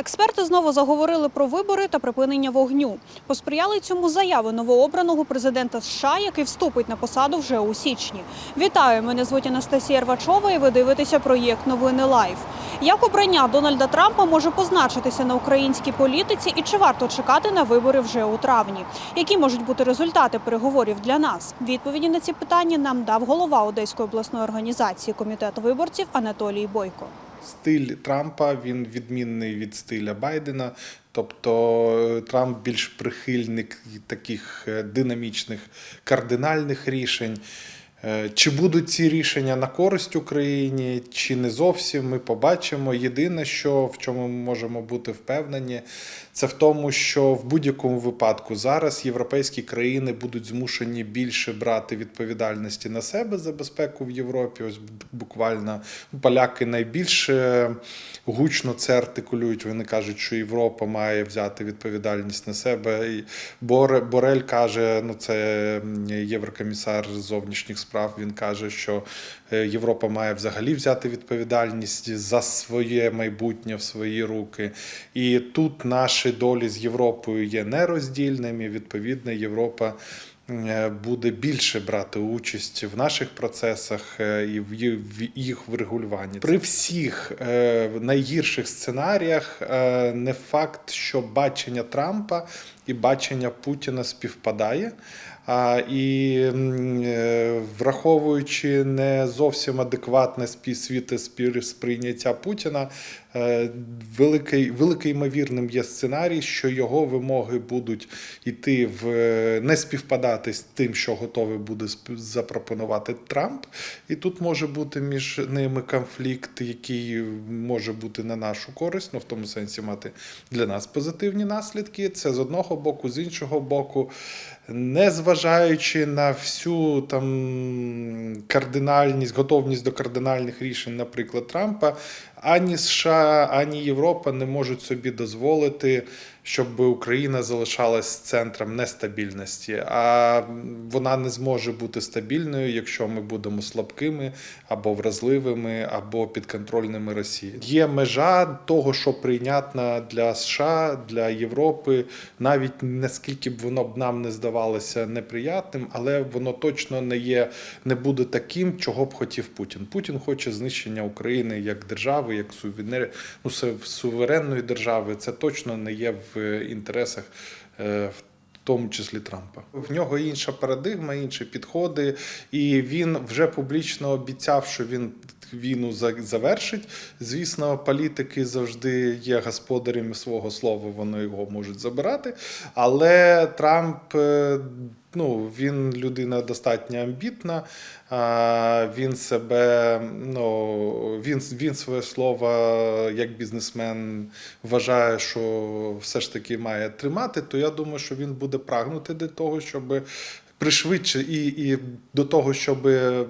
Експерти знову заговорили про вибори та припинення вогню. Посприяли цьому заяви новообраного президента США, який вступить на посаду вже у січні. Вітаю! Мене звуть Анастасія Рвачова, і ви дивитеся проєкт Новини Лайф. Як обрання Дональда Трампа може позначитися на українській політиці, і чи варто чекати на вибори вже у травні? Які можуть бути результати переговорів для нас? Відповіді на ці питання нам дав голова Одеської обласної організації комітету виборців Анатолій Бойко. Стиль Трампа він відмінний від стиля Байдена. Тобто е, Трамп більш прихильник таких е, динамічних кардинальних рішень. Е, Чи будуть ці рішення на користь Україні, чи не зовсім, ми побачимо. Єдине, що в чому ми можемо бути впевнені, це в тому, що в будь-якому випадку зараз європейські країни будуть змушені більше брати відповідальності на себе за безпеку в Європі. Ось буквально поляки найбільше гучно це артикулюють. Вони кажуть, що Європа має взяти відповідальність на себе. І Боре- Борель каже: ну це єврокомісар зовнішніх. Він каже, що е, Європа має взагалі взяти відповідальність за своє майбутнє в свої руки. І тут наші долі з Європою є нероздільними. Відповідно, Європа е, буде більше брати участь в наших процесах е, і в їх врегулюванні. При всіх найгірших сценаріях не факт, що бачення Трампа і бачення Путіна співпадає. І е, враховуючи не зовсім адекватне співсвіти сприйняття Путіна, великий, великий ймовірним є сценарій, що його вимоги будуть йти в е, не співпадати з тим, що готовий буде запропонувати Трамп. І тут може бути між ними конфлікт, який може бути на нашу користь, ну в тому сенсі мати для нас позитивні наслідки. Це з одного боку, з іншого боку, не зважаючи на всю там кардинальність, готовність до кардинальних рішень, наприклад, Трампа, ані США, ані Європа не можуть собі дозволити, щоб Україна залишалась центром нестабільності. А вона не зможе бути стабільною, якщо ми будемо слабкими або вразливими, або підконтрольними Росії. Є межа того, що прийнятна для США, для Європи, навіть наскільки б воно б нам не здавалося неприятним, але воно точно не є, не буде таким, чого б хотів Путін. Путін хоче знищення України як держави, як сувенер, ну, суверенної держави. Це точно не є в інтересах. е, в в тому числі Трампа. В нього інша парадигма, інші підходи, і він вже публічно обіцяв, що він війну завершить. Звісно, політики завжди є господарями свого слова, вони його можуть забирати. Але Трамп. е, Ну, він людина достатньо амбітна, він себе, ну, він, він своє слово як бізнесмен вважає, що все ж таки має тримати, то я думаю, що він буде прагнути до того, щоб пришвидше і, і до того, щоб е,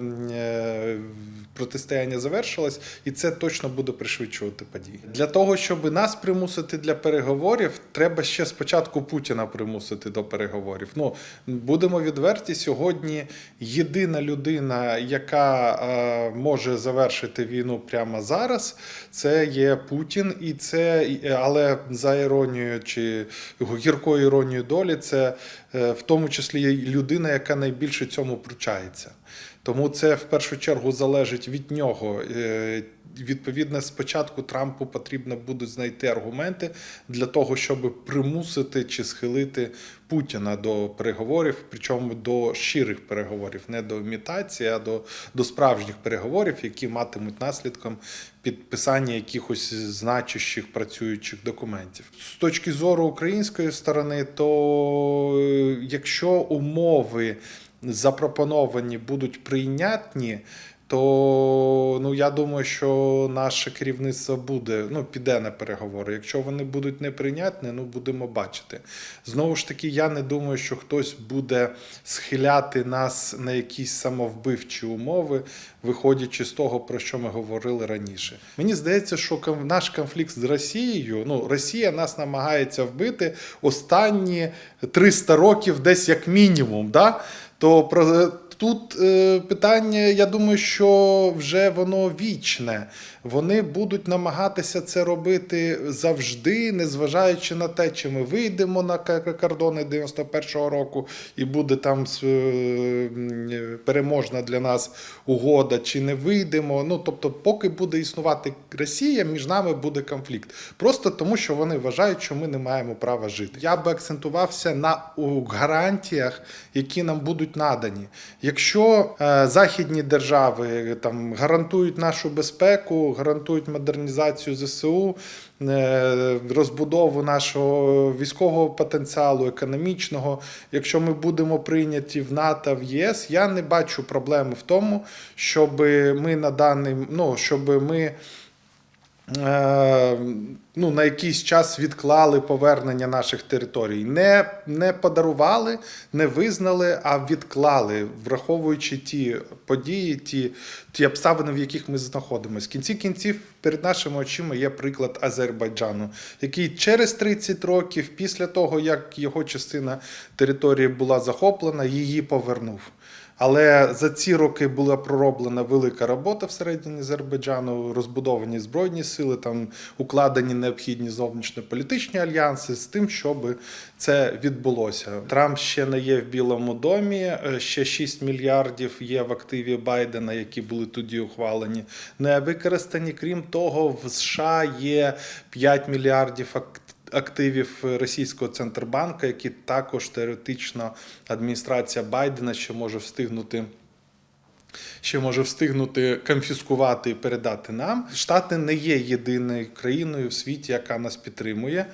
протистояння завершилось, і це точно буде пришвидшувати події. Для того, щоб нас примусити для переговорів, треба ще спочатку Путіна примусити до переговорів. Ну будемо відверті, сьогодні єдина людина, яка е, може завершити війну прямо зараз, це є Путін, і це але за іронією чи гіркою іронією долі, це е, в тому числі є людина, яка найбільше цьому пручається. Тому це в першу чергу залежить від нього. Відповідно, спочатку Трампу потрібно буде знайти аргументи для того, щоб примусити чи схилити Путіна до переговорів, причому до щирих переговорів, не до імітації, а до, до справжніх переговорів, які матимуть наслідком підписання якихось значущих працюючих документів. З точки зору української сторони, то е, якщо умови запропоновані будуть прийнятні, то ну я думаю, що наше керівництво буде ну піде на переговори. Якщо вони будуть неприйнятні, ну будемо бачити. Знову ж таки, я не думаю, що хтось буде схиляти нас на якісь самовбивчі умови, виходячи з того, про що ми говорили раніше. Мені здається, що наш конфлікт з Росією, ну Росія нас намагається вбити останні 300 років, десь як мінімум. Да? То про Тут е, питання, я думаю, що вже воно вічне. Вони будуть намагатися це робити завжди, незважаючи на те, чи ми вийдемо на кордони 91-го року і буде там е, переможна для нас угода, чи не вийдемо. Ну тобто, поки буде існувати Росія, між нами буде конфлікт. Просто тому, що вони вважають, що ми не маємо права жити. Я би акцентувався на гарантіях, які нам будуть надані. Якщо е, західні держави там гарантують нашу безпеку, гарантують модернізацію ЗСУ, е, розбудову нашого військового потенціалу, економічного, якщо ми будемо прийняті в НАТО, в ЄС, я не бачу проблеми в тому, щоб ми на даний, ну щоб ми. Е, ну, на якийсь час відклали повернення наших територій. Не, не подарували, не визнали, а відклали, враховуючи ті події, ті, ті обставини, в яких ми знаходимося. В кінці кінців перед нашими очима є приклад Азербайджану, який через 30 років, після того, як його частина території була захоплена, її повернув. Але за ці роки була пророблена велика робота всередині Азербайджану, розбудовані збройні сили, там укладені необхідні зовнішньополітичні альянси з тим, щоб це відбулося. Трамп ще не є в Білому домі. е, Ще 6 мільярдів є в активі Байдена, які були тоді ухвалені, не використані. Крім того, в США є 5 мільярдів активів активів російського центробанка, які також теоретично адміністрація Байдена ще може встигнути. Ще може встигнути конфіскувати і передати нам. Штати не є єдиною країною в світі, яка нас підтримує.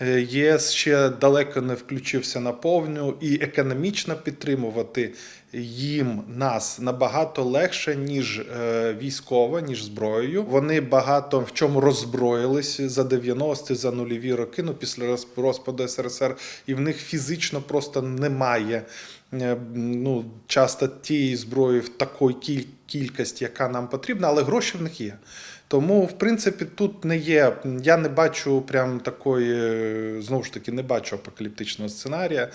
Е, ЄС ще далеко не включився на повну і економічно підтримувати їм нас набагато легше, ніж е, військово, ніж зброєю. Вони багато в чому роззброїлись за 90-ті, за нульові роки, ну після розпаду СРСР, і в них фізично просто немає е, ну, часто тієї зброї в такій кількості, яка нам потрібна, але гроші в них є. Тому, в принципі, тут не є. Я не бачу прям такої, знову ж таки, не бачу апокаліптичного сценарія.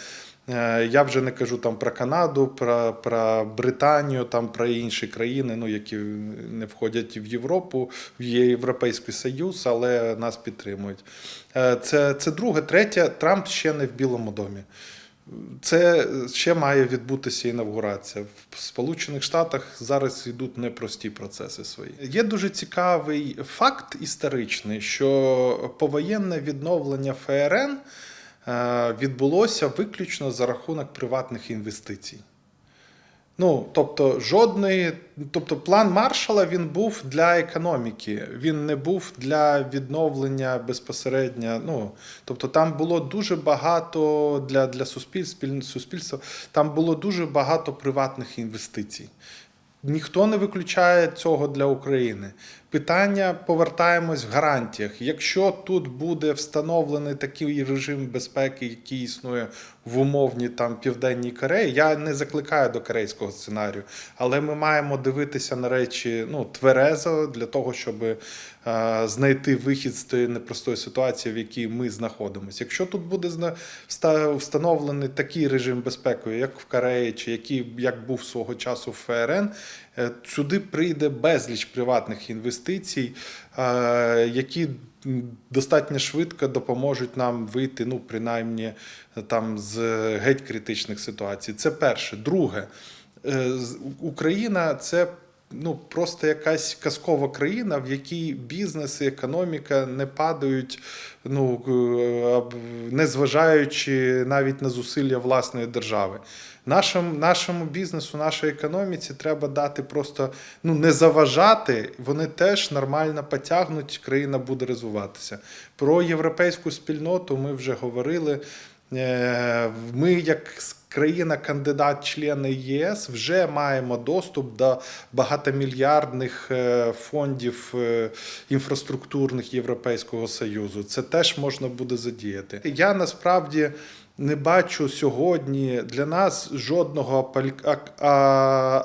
Е, Я вже не кажу там про Канаду, про, про Британію, там про інші країни, ну які не входять в Європу, в Європейський Союз, але нас підтримують. Е, Це, це друге, третє. Трамп ще не в Білому домі. Це ще має відбутися інавгурація. В Сполучених Штатах зараз йдуть непрості процеси свої. Є дуже цікавий факт історичний, що повоєнне відновлення ФРН е, відбулося виключно за рахунок приватних інвестицій. Ну, тобто, жодної, тобто, план Маршала він був для економіки, він не був для відновлення безпосередньо. Ну, тобто, там було дуже багато для, для суспільства, суспільства, там було дуже багато приватних інвестицій. Ніхто не виключає цього для України. Питання повертаємось в гарантіях. Якщо тут буде встановлений такий режим безпеки, який існує в умовній там південній Кореї, я не закликаю до корейського сценарію, але ми маємо дивитися на речі ну тверезо для того, щоб е, знайти вихід з тієї непростої ситуації, в якій ми знаходимося. Якщо тут буде встановлений такий режим безпеки, як в Кореї, чи який як був свого часу в ФРН, сюди прийде безліч приватних інвестицій, е, які достатньо швидко допоможуть нам вийти, ну принаймні там з геть критичних ситуацій. Це перше. Друге, е, Україна це. Ну, просто якась казкова країна, в якій бізнес і економіка не падають, ну е, незважаючи навіть на зусилля власної держави. Нашому, нашому бізнесу, нашій економіці треба дати просто ну не заважати. Вони теж нормально потягнуть, країна буде розвиватися. Про європейську спільноту ми вже говорили. Е, Ми, як країна-кандидат, члени ЄС, вже маємо доступ до багатомільярдних е, фондів е, інфраструктурних Європейського Союзу. Це теж можна буде задіяти. Я насправді. Не бачу сьогодні для нас жодного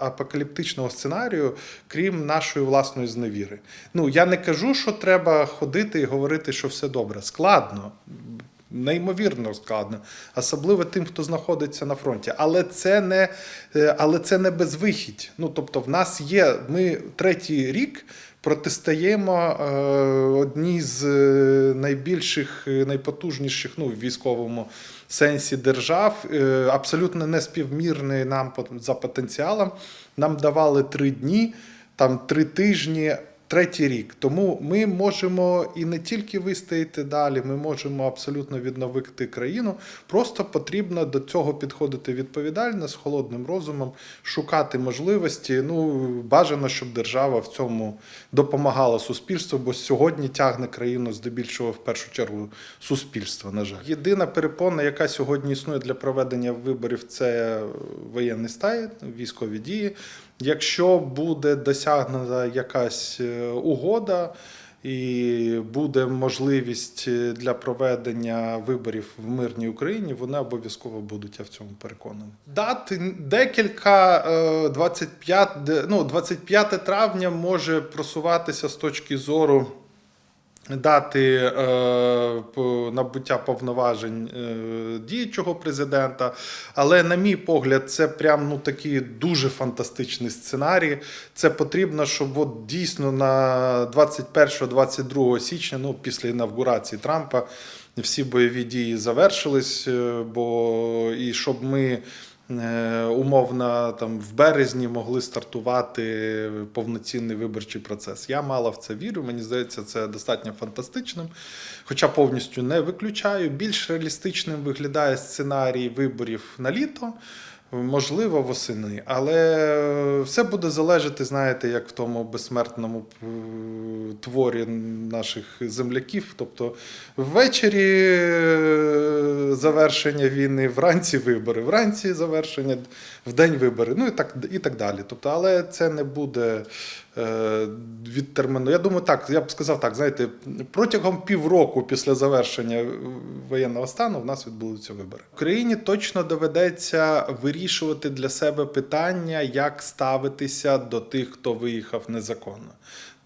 апокаліптичного сценарію, крім нашої власної зневіри. Ну я не кажу, що треба ходити і говорити, що все добре. Складно. неймовірно складно, особливо тим, хто знаходиться на фронті. Але це не, е, але це не безвихідь. Ну тобто, в нас є ми третій рік. Протистаємо е, одній з е, найбільших, е, найпотужніших ну, в військовому сенсі держав, абсолютно неспівмірний нам за потенціалом. Нам давали три дні, там три тижні, третій рік. Тому ми можемо і не тільки вистояти далі, ми можемо абсолютно відновити країну. Просто потрібно до цього підходити відповідально з холодним розумом, шукати можливості. Ну бажано, щоб держава в цьому допомагала суспільству, бо сьогодні тягне країну здебільшого в першу чергу суспільство. На жаль, єдина перепона, яка сьогодні існує для проведення виборів, це воєнний стан, військові дії. Якщо буде досягнена якась е, угода. І буде можливість е, для проведення виборів в мирній Україні, вони обов'язково будуть, я в цьому переконаний. Дат декілька е, 25, де- ну, 25 травня може просуватися з точки зору дати е, набуття повноважень е, діючого президента. Але, на мій погляд, це прям ну такий дуже фантастичний сценарій. Це потрібно, щоб от дійсно на 21-22 січня, ну після інавгурації Трампа, всі бойові дії завершились, е, бо і щоб ми. Е, Умовно, там в березні могли стартувати повноцінний виборчий процес. Я мало в це вірю. Мені здається, це достатньо фантастичним. Хоча повністю не виключаю. Більш реалістичним виглядає сценарій виборів на літо. Можливо, восени, але все буде залежати, знаєте, як в тому безсмертному е, творі наших земляків. Тобто ввечері е, завершення війни, вранці вибори, вранці завершення, вдень вибори, ну і так, і так далі. Тобто, але це не буде е, відтерміновано. Я думаю, так, я б сказав так, знаєте, протягом півроку після завершення воєнного стану в нас відбудуться вибори. Україні точно доведеться вирішувати для себе питання, як ставитися до тих, хто виїхав незаконно.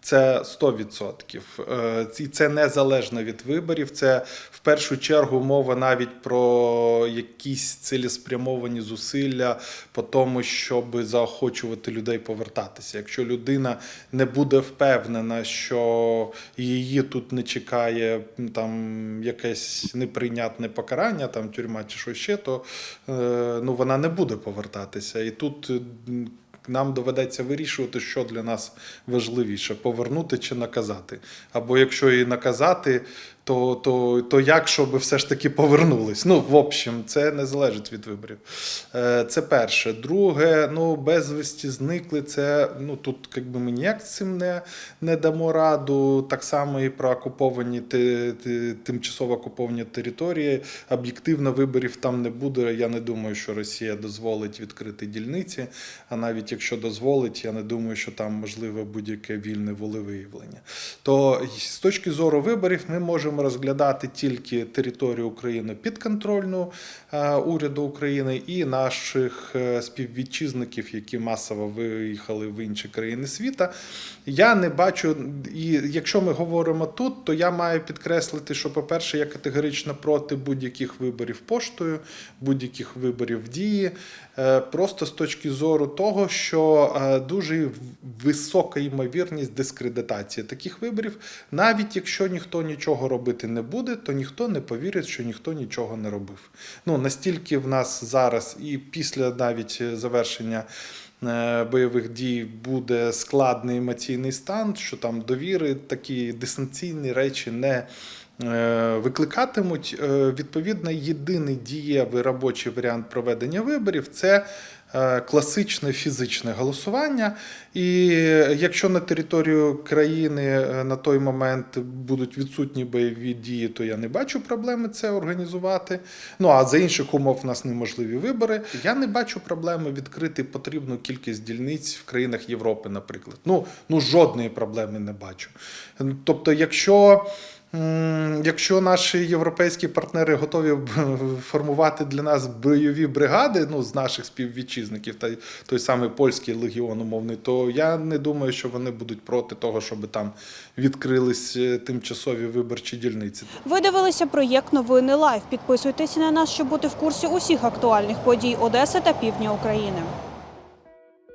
Це 100%. Е, І це незалежно від виборів. Це в першу чергу мова навіть про якісь цілеспрямовані зусилля по тому, щоб заохочувати людей повертатися. Якщо людина не буде впевнена, що її тут не чекає там якесь неприйнятне покарання, там тюрма чи що ще, то е, ну, вона не буде повертатися. І тут. Нам доведеться вирішувати, що для нас важливіше повернути чи наказати. Або якщо і наказати, то, то, то як, щоб все ж таки повернулись. Ну, в общем, це не залежить від виборів. Е, Це перше. Друге, ну, безвісті зникли. Це ну тут якби ми ніяк з цим не, не дамо раду. Так само і про окуповані те- те- тимчасово окуповані території. Об'єктивно виборів там не буде. Я не думаю, що Росія дозволить відкрити дільниці. А навіть якщо дозволить, я не думаю, що там можливе будь-яке вільне волевиявлення. То з точки зору виборів ми можемо розглядати тільки територію України підконтрольну е, уряду України і наших е, співвітчизників, які масово виїхали в інші країни світу. Я не бачу, і якщо ми говоримо тут, то я маю підкреслити, що, по-перше, я категорично проти будь-яких виборів поштою, будь-яких виборів дії. Е, Просто з точки зору того, що дуже висока ймовірність дискредитації таких виборів, навіть якщо ніхто нічого робити не буде, то ніхто не повірить, що ніхто нічого не робив. Ну настільки в нас зараз і після навіть завершення. е, Бойових дій буде складний емоційний стан, що там довіри, такі дистанційні речі не е, викликатимуть. Е, Відповідно, єдиний дієвий робочий варіант проведення виборів це е, класичне фізичне голосування. І якщо на територію країни е, на той момент будуть відсутні бойові дії, то я не бачу проблеми це організувати. Ну а за інших умов в нас неможливі вибори. Я не бачу проблеми відкрити потрібну кількість дільниць в країнах Європи, наприклад. Ну, ну жодної проблеми не бачу. Тобто, якщо Якщо наші європейські партнери готові формувати для нас бойові бригади, ну з наших співвітчизників, та той самий польський легіон умовний, то я не думаю, що вони будуть проти того, щоб там відкрились е, тимчасові виборчі дільниці. Ви дивилися проєкт Новини Лайв. Підписуйтесь на нас, щоб бути в курсі усіх актуальних подій Одеси та півдня України.